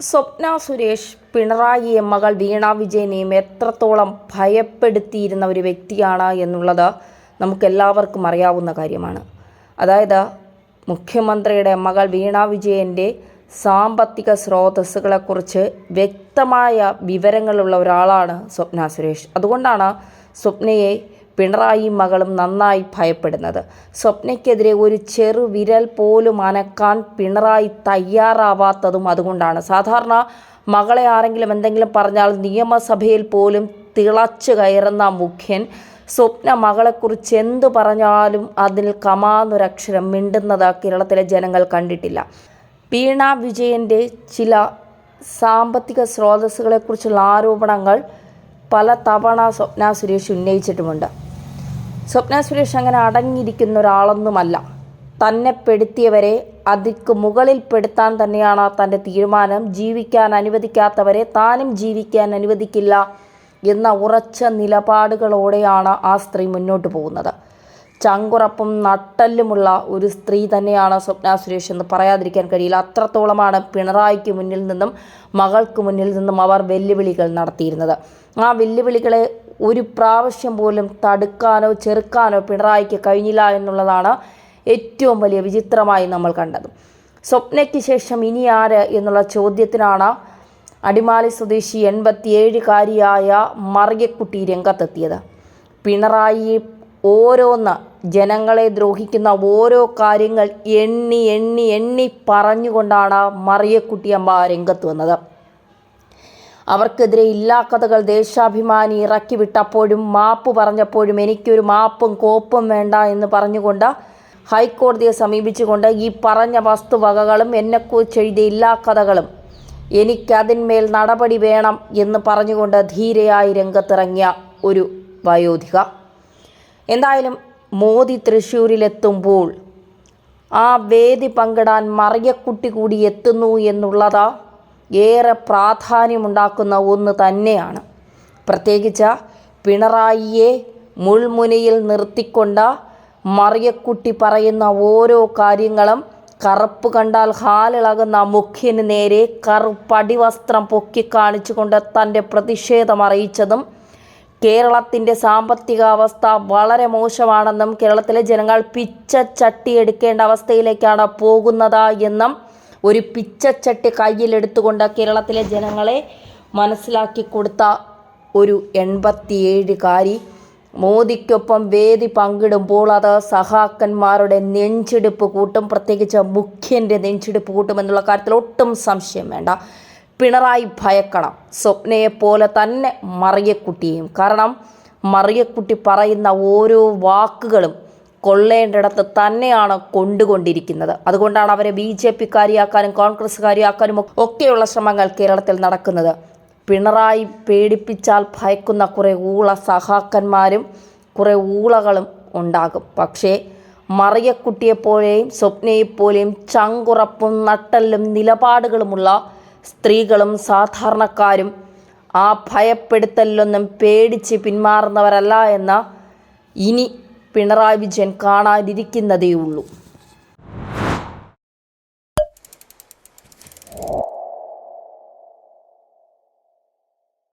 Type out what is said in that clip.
സ്വപ്ന സുരേഷ് പിണറായിയെ മകൾ വീണ വിജയനെയും എത്രത്തോളം ഭയപ്പെടുത്തിയിരുന്ന ഒരു വ്യക്തിയാണ് എന്നുള്ളത് നമുക്കെല്ലാവർക്കും അറിയാവുന്ന കാര്യമാണ്. അതായത് മുഖ്യമന്ത്രിയുടെ മകൾ വീണ വിജയന്റെ സാമ്പത്തിക സ്രോതസ്സുകളെക്കുറിച്ച് വ്യക്തമായ വിവരങ്ങളുള്ള ഒരാളാണ് സ്വപ്ന സുരേഷ്. അതുകൊണ്ടാണ് സ്വപ്നയെ പിണറായി മകളും നന്നായി ഭയപ്പെടുന്നത്. സ്വപ്നയ്ക്കെതിരെ ഒരു ചെറു വിരൽ പോലും അനക്കാൻ പിണറായി തയ്യാറാവാത്തതും അതുകൊണ്ടാണ്. സാധാരണ മകളെ ആരെങ്കിലും എന്തെങ്കിലും പറഞ്ഞാൽ നിയമസഭയിൽ പോലും തിളച്ചു കയറുന്ന മുഖ്യൻ സ്വപ്ന മകളെക്കുറിച്ച് എന്തു പറഞ്ഞാലും അതിൽ കമാന്നൊരക്ഷരം മിണ്ടുന്നത് കേരളത്തിലെ ജനങ്ങൾ കണ്ടിട്ടില്ല. വീണ വിജയന്റെ ചില സാമ്പത്തിക സ്രോതസ്സുകളെക്കുറിച്ചുള്ള ആരോപണങ്ങൾ പല തവണ സ്വപ്ന സുരേഷ് ഉന്നയിച്ചിട്ടുമുണ്ട്. സ്വപ്ന സുരേഷ് അങ്ങനെ അടങ്ങിയിരിക്കുന്ന ഒരാളൊന്നുമല്ല. തന്നെ പെടുത്തിയവരെ അതിക്ക് മുകളിൽ പെടുത്താൻ തന്നെയാണ് തന്റെ തീരുമാനം. ജീവിക്കാൻ അനുവദിക്കാത്തവരെ താനും ജീവിക്കാൻ അനുവദിക്കില്ല എന്ന ഉറച്ച നിലപാടുകളോടെയാണ് ആ സ്ത്രീ മുന്നോട്ട് പോകുന്നത്. ചങ്കുറപ്പും നട്ടല്ലുമുള്ള ഒരു സ്ത്രീ തന്നെയാണ് സ്വപ്ന സുരേഷ് എന്ന് പറയാതിരിക്കാൻ കഴിയില്ല. അത്രത്തോളമാണ് പിണറായിക്ക് മുന്നിൽ നിന്നും മകൾക്ക് മുന്നിൽ നിന്നും അവർ വെല്ലുവിളികൾ നടത്തിയിരുന്നത്. ആ വെല്ലുവിളികളെ ഒരു പ്രാവശ്യം പോലും തടുക്കാനോ ചെറുക്കാനോ പിണറായിക്ക് കഴിഞ്ഞില്ല എന്നുള്ളതാണ് ഏറ്റവും വലിയ വിചിത്രമായി നമ്മൾ കണ്ടത്. സ്വപ്നയ്ക്ക് ശേഷം ഇനി ആര് എന്നുള്ള ചോദ്യത്തിനാണ് അടിമാലി സ്വദേശി എൺപത്തിയേഴുകാരിയായ മറിയക്കുട്ടി രംഗത്തെത്തിയത്. പിണറായി ഓരോന്ന് ജനങ്ങളെ ദ്രോഹിക്കുന്ന ഓരോ കാര്യങ്ങൾ എണ്ണി എണ്ണി എണ്ണി പറഞ്ഞുകൊണ്ടാണ് മറിയക്കുട്ടിയമ്മ രംഗത്ത് വന്നത്. അവർക്കെതിരെ ഇല്ലാ കഥകൾ ദേശാഭിമാനി ഇറക്കി വിട്ടപ്പോഴും മാപ്പ് പറഞ്ഞപ്പോഴും എനിക്കൊരു മാപ്പും കോപ്പും വേണ്ട എന്ന് പറഞ്ഞുകൊണ്ട് ഹൈക്കോടതിയെ സമീപിച്ചുകൊണ്ട് ഈ പറഞ്ഞ വസ്തുവകകളും എന്നെക്കുറിച്ച് എഴുതിയ ഇല്ലാ കഥകളും എനിക്കതിന്മേൽ നടപടി വേണം എന്ന് പറഞ്ഞുകൊണ്ട് ധീരയായി രംഗത്തിറങ്ങിയ ഒരു വയോധിക. എന്തായാലും മോദി തൃശ്ശൂരിലെത്തുമ്പോൾ ആ വേദി പങ്കിടാൻ മറിയക്കുട്ടി കൂടി എത്തുന്നു എന്നുള്ളത് ഏറെ പ്രാധാന്യമുണ്ടാക്കുന്ന ഒന്ന് തന്നെയാണ്. പ്രത്യേകിച്ച് പിണറായിയെ മുൾമുനയിൽ നിർത്തിക്കൊണ്ട് മറിയക്കുട്ടി പറയുന്ന ഓരോ കാര്യങ്ങളും കറുപ്പ് കണ്ടാൽ ഹാലിളകുന്ന മുഖ്യന് നേരെ കറുപ്പടിവസ്ത്രം പൊക്കിക്കാണിച്ചുകൊണ്ട് തന്റെ പ്രതിഷേധം അറിയിച്ചതും കേരളത്തിന്റെ സാമ്പത്തിക അവസ്ഥ വളരെ മോശമാണെന്നും കേരളത്തിലെ ജനങ്ങൾ പിച്ച ചട്ടിയെടുക്കേണ്ട അവസ്ഥയിലേക്കാണ് പോകുന്നത് എന്നും ഒരു പിച്ചച്ചട്ടി കയ്യിലെടുത്തുകൊണ്ട് കേരളത്തിലെ ജനങ്ങളെ മനസ്സിലാക്കി കൊടുത്ത ഒരു എൺപത്തിയേഴുകാരി മോദിക്കൊപ്പം വേദി പങ്കിടുമ്പോൾ അത് സഹാക്കന്മാരുടെ നെഞ്ചെടുപ്പ് കൂട്ടും പ്രത്യേകിച്ച് മുഖ്യന്റെ നെഞ്ചെടുപ്പ് കൂട്ടും എന്നുള്ള കാര്യത്തിൽ ഒട്ടും സംശയം വേണ്ട. പിണറായി ഭയക്കണം. സ്വപ്നയെപ്പോലെ തന്നെ മറിയക്കുട്ടിയും കാരണം മറിയക്കുട്ടി പറയുന്ന ഓരോ വാക്കുകളും കൊള്ളേണ്ടിടത്ത് തന്നെയാണ് കൊണ്ടുകൊണ്ടിരിക്കുന്നത്. അതുകൊണ്ടാണ് അവരെ ബി ജെ പിക്കാരിയാക്കാനും കോൺഗ്രസ്സുകാരിയാക്കാനും ഒക്കെയുള്ള ശ്രമങ്ങൾ കേരളത്തിൽ നടക്കുന്നത്. പിണറായി പേടിപ്പിച്ചാൽ ഭയക്കുന്ന കുറേ ഊള സഹാക്കന്മാരും കുറേ ഊളകളും ഉണ്ടാകും. പക്ഷേ മറിയക്കുട്ടിയെപ്പോലെയും സ്വപ്നയെപ്പോലെയും ചങ്കുറപ്പും നട്ടല്ലും നിലപാടുകളുമുള്ള സ്ത്രീകളും സാധാരണക്കാരും ആ ഭയപ്പെടുത്തലിലൊന്നും പേടിച്ച് പിന്മാറുന്നവരല്ല എന്ന ഇനി പിണറായി വിജയൻ കാണാതിരിക്കുന്നതേ ഉള്ളൂ